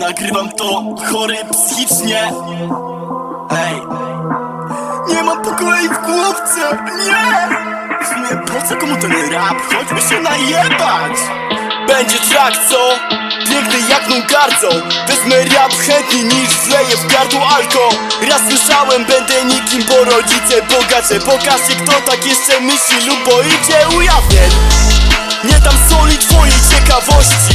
Nagrywam to chory psychicznie. Ej. Nie mam pokoi w głowce Nie. Sumie po co komu ten rap? Chodźmy się najebać. Będzie track co? Piękny jak mną gardzą. Wezmę rap chętniej niż wleję w gardło alko. Raz słyszałem będę nikim, bo rodzice bogacze. Pokażcie kto tak jeszcze myśli lub boicie ujawnień. Nie dam soli twojej ciekawości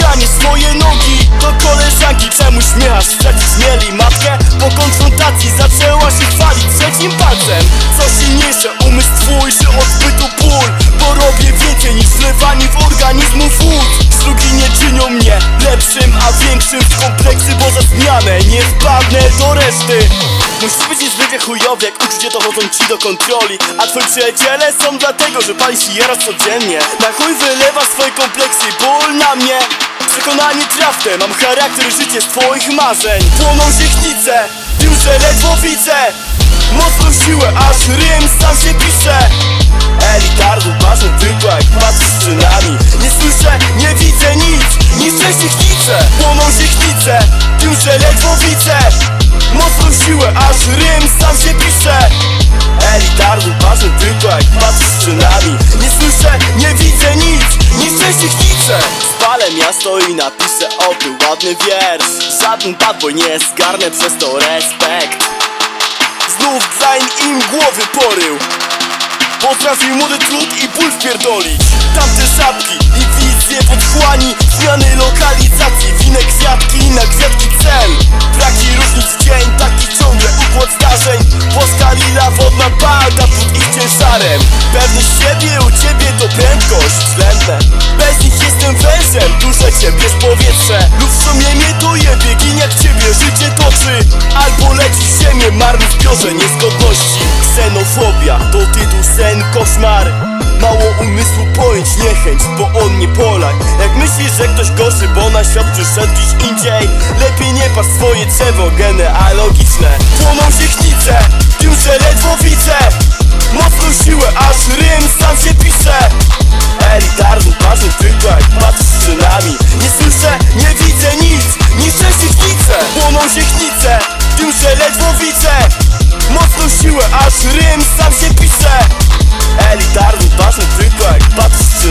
z Polski, a nie swoje nogi. Do koleżanki czemu śmiechasz? Stracić mieli matkę? Po konfrontacji zaczęła się chwalić trzecim palcem. Co silniejsze, umysł twój, że odbytu ból. Bo robię więcej niż wlewanie w organizmu wód. Szlugi nie czynią mnie lepszym, a większym w kompleksy Bo za zmianę nie wpadnę do reszty. Musisz być niezwykle chujowy, jak uczucie dochodzą ci do kontroli. A twoi przyjaciele są dlatego, że palisz i jarasz codziennie. Na chuj wylewasz swoje kompleksy ból na mnie Przekonanie trafne, mam charakter życie z twoich marzeń. Płoną siechnice, tym, że ledwo widzę. Mocną siłę, aż rym sam się pisze. Elitarny, ważny tylko jak patrzysz skrzynami Nie słyszę, nie widzę nic, niszczę siechnice Płoną siechnice, tym, że ledwo widzę. Mocną siłę, aż rym sam się pisze. Elitarny, ważny tylko jak patrzysz skrzynami Nie słyszę, nie widzę nic, niszczę siechnice Miasto i napiszę o tym ładny wiersz. Żaden bad boy nie zgarnę przez to respekt. Znów zanim im głowy porył. Potrafił młody trud i ból wpierdolić. Tamte szapki i wizje w otchłani Zmiany lokalizacji, winne kwiatki na kwiatki cel Braki różnic dzień, taki ciągle układ zdarzeń. Włoska lila wodna pada pod ich ciężarem. Pewność siebie u ciebie to prędkość względne piorze niezgodności. Ksenofobia to tytuł sen, koszmar. Mało umysłu pojęć, niechęć, bo on nie Polak Jak myślisz, że ktoś gorszy, bo na świat przyszedł gdzieś indziej? Lepiej nie patrz swoje drzewo genealogiczne siłę, aż rym sam się pisze. Elitarny, ważny przykład, patrz z